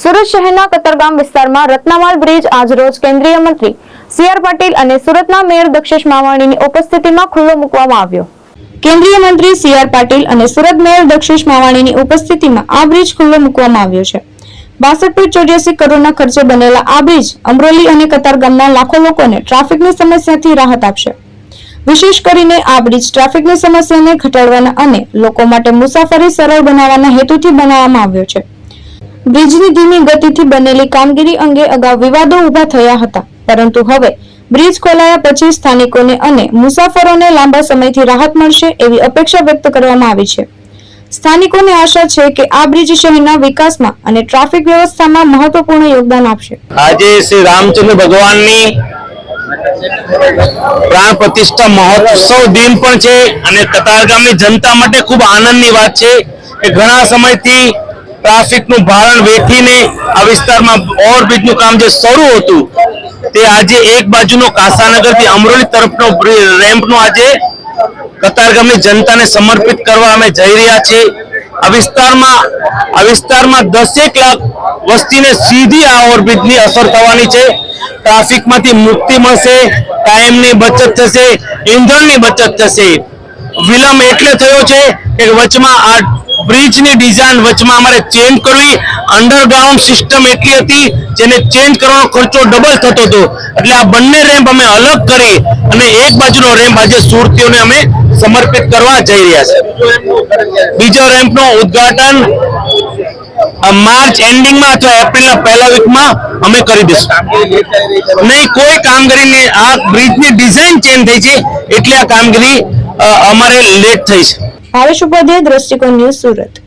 સુરત શહેરના કતરગામ વિસ્તારમાં રત્નામાલ બ્રિજ આજરોજ કેન્દ્રીય મંત્રી સી આર પાટીલ અને સુરતના મેયર દક્ષેશ માવાણીની ઉપસ્થિતિમાં ખુલ્લો મૂકવામાં આવ્યો. કેન્દ્રીય મંત્રી સી આર પાટીલ અને સુરત મેયર દક્ષેશ માવાણીની ઉપસ્થિતિમાં આ બ્રિજ ખુલ્લો મૂકવામાં આવ્યો છે. બાસઠ પોઈન્ટ ચોર્યાસી કરોડના ખર્ચે બનેલા આ બ્રિજ અમરોલી અને કતારગામના લાખો લોકોને ટ્રાફિકની સમસ્યાથી રાહત આપશે. વિશેષ કરીને આ બ્રિજ ટ્રાફિકની સમસ્યાને ઘટાડવાના અને લોકો માટે મુસાફરી સરળ બનાવવાના હેતુથી બનાવવામાં આવ્યો છે. બ્રિજની ધીમી ગતિથી બનેલી કામગીરી અંગે અગાઉ વિવાદો ઊભા થયા હતા. પરંતુ હવે બ્રિજ ખોલાયા પછી સ્થાનિકોને અને મુસાફરોને લાંબા સમયથી રાહત મળશે એવી અપેક્ષા વ્યક્ત કરવામાં આવી છે. સ્થાનિકોને આશા છે કે આ બ્રિજ શહેરના વિકાસમાં અને ટ્રાફિક વ્યવસ્થામાં મહત્વપૂર્ણ યોગદાન આપશે. આજે શ્રી રામચંદ્ર ભગવાનની પ્રાણ પ્રતિષ્ઠા મહોત્સવ દિન પણ છે અને કતારગામની જનતા માટે ખૂબ આનંદની વાત છે કે ઘણા સમયથી ટ્રાફિકનું ભારણ વેઠીને આ વિસ્તારમાં ઓવરબ્રિજનું કામ જે શરૂ હતું, તે આજે એક બાજુનો કાસાનગરથી અમરોલી તરફનો રેમ્પનો આજે કતારગામની જનતાને સમર્પિત કરવા અમે જઈ રહ્યા છીએ. આ વિસ્તારમાં આ વિસ્તારમાં દસેક લાખ વસ્તીને સીધી આ ઓવરબ્રિજની અસર થવાની છે. ટ્રાફિકમાંથી મુક્તિ મળશે, ટાઈમની બચત થશે, ઈંધણની બચત થશે. વિલંબ એટલે થયો છે કે વચમાં આ બ્રિજની ડિઝાઇન વચમાં અમારે ચેન્જ કરવી. અંડરગ્રાઉન્ડ સિસ્ટમ એટલી હતી, જેને ચેન્જ કરવાનો ખર્ચો ડબલ થતો હતો. એટલે આ બંને રેમ્પ અમે અલગ કરી અને એક બાજુનો રેમ્પ આજે સુરતીઓને અમે સમર્પિત કરવા જઈ રહ્યા છે. બીજો રેમ્પનું ઉદ્ઘાટન માર્ચ એન્ડિંગમાં અથવા એપ્રિલના પહેલા વીકમાં અમે કરી દઈશું. નહીં, કોઈ કામગીરી નહીં આ બ્રિજની ડિઝાઇન ચેન્જ થઈ છે, એટલે આ કામગીરી અમારે લેટ થઈ છે. ભાવેશ ઉપાધ્યાય દ્રષ્ટિકોણ ન્યૂઝ સુરત.